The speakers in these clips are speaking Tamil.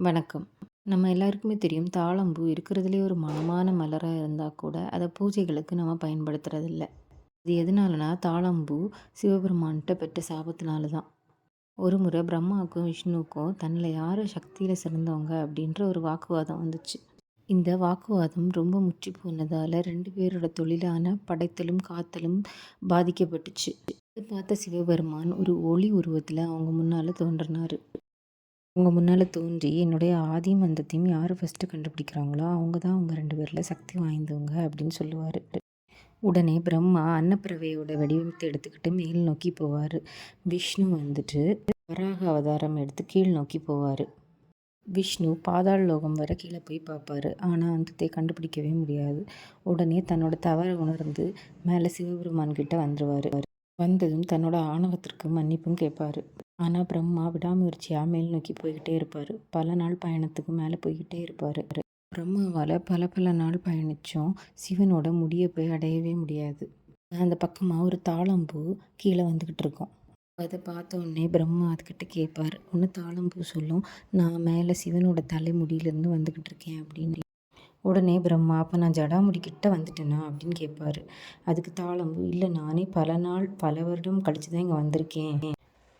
வணக்கம். நம்ம எல்லாருக்குமே தெரியும் தாழம்பூ இருக்கிறதுலே ஒரு மனமான மலராக இருந்தால் கூட அதை பூஜைகளுக்கு நம்ம பயன்படுத்துறதில்ல. இது எதனாலனா தாழம்பூ சிவபெருமான்கிட்ட பெற்ற சாபத்தினால தான் ஒரு முறை பிரம்மாவுக்கும் விஷ்ணுவுக்கும் தன்னில் யார் சக்தியில் சிறந்தவங்க அப்படின்ற ஒரு வாக்குவாதம் வந்துச்சு. இந்த வாக்குவாதம் ரொம்ப முற்றி போனதால் ரெண்டு பேரோட தொழிலான படைத்தலும் காத்தலும் பாதிக்கப்பட்டுச்சு. பார்த்த சிவபெருமான் ஒரு ஒளி உருவத்தில் அவங்க முன்னால் தோன்றினார். உங்கள் முன்னால் தோன்றி என்னுடைய ஆதியும் அந்தத்தையும் யார் ஃபஸ்ட்டு கண்டுபிடிக்கிறாங்களோ அவங்க தான் அவங்க ரெண்டு பேரில் சக்தி வாய்ந்தவங்க அப்படின்னு சொல்லுவார் உடனே பிரம்மா அன்னப்பறவையோட வடிவத்தை எடுத்துக்கிட்டு மேல் நோக்கி போவார். விஷ்ணு வந்துட்டு வராக அவதாரம் எடுத்து கீழ் நோக்கி போவார். விஷ்ணு பாதாள லோகம் வர கீழே போய் பார்ப்பாரு. ஆனால் அந்தத்தை கண்டுபிடிக்கவே முடியாது. உடனே தன்னோட தவறை உணர்ந்து மேலே சிவபெருமான் கிட்ட வந்துடுவார் வந்ததும் தன்னோட ஆணவத்திற்கு மன்னிப்பும் கேட்பார். ஆனால் பிரம்மா விடாமுயற்சியாக மேல் நோக்கி போய்கிட்டே இருப்பார். பல நாள் பயணத்துக்கு மேலே போய்கிட்டே இருப்பார். பிரம்மாவால் பல பல நாள் பயணித்தோம் சிவனோட முடியை போய் அடையவே முடியாது. அந்த பக்கமாக ஒரு தாளம்பூ கீழே வந்துக்கிட்டு இருக்கோம். அதை பார்த்த உடனே பிரம்மா அதுக்கிட்ட கேட்பார். ஒன்று தாளம்பூ சொல்லும். நான் மேலே சிவனோட தலைமுடியிலேருந்து வந்துக்கிட்டு இருக்கேன் அப்படின்னு. உடனே பிரம்மா அப்போ நான் ஜடாமுடி கிட்ட வந்துட்டேனா அப்படின்னு கேட்பாரு அதுக்கு தாளம்பு இல்லை நானே பல நாள் பல வருடம் கழிச்சு தான் இங்கே வந்திருக்கேன்.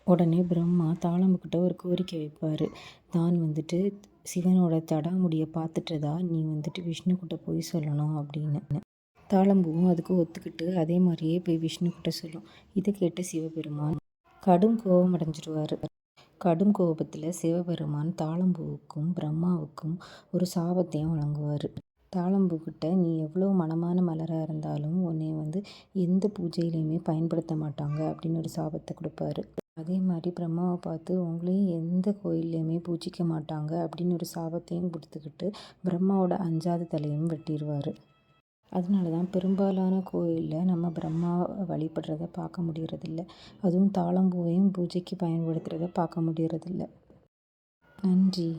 உடனே பிரம்மா தாளம்புக்கிட்ட ஒரு கோரிக்கை வைப்பார். தான் வந்துட்டு சிவனோட தடாமுடியை பார்த்துட்டதா? நீ வந்துட்டு விஷ்ணுக்கிட்ட போய் சொல்லணும் அப்படின்னு. தாளம்பூவும் அதுக்கு ஒத்துக்கிட்டு அதே மாதிரியே போய் விஷ்ணுக்கிட்ட சொல்லும். இதை கேட்ட சிவபெருமான் கடும் கோபம் அடைஞ்சிடுவார் கடும் கோபத்தில் சிவபெருமான் தாளம்பூவுக்கும் பிரம்மாவுக்கும் ஒரு சாபத்தையும் வழங்குவார். தாளம்பூக்கிட்ட நீ எவ்வளோ மனமான மலராக இருந்தாலும் உன்னை வந்து எந்த பூஜையிலையுமே பயன்படுத்த மாட்டாங்க அப்படின்னு ஒரு சாபத்தை கொடுப்பாரு. அதே மாதிரி பிரம்மாவை பார்த்து உங்களையும் எந்த கோயில்லையுமே பூஜிக்க மாட்டாங்க அப்படின்னு ஒரு சாபத்தையும் கொடுத்துக்கிட்டு பிரம்மாவோட அஞ்சாவது தலையும் வெட்டிடுவார் அதனால தான் பெரும்பாலான கோயிலில் நம்ம பிரம்மா வழிபடுறத பார்க்க முடியறதில்ல. அதுவும் தாளம்பூவையும் பூஜைக்கு பயன்படுத்துகிறத பார்க்க முடியறதில்ல. நன்றி.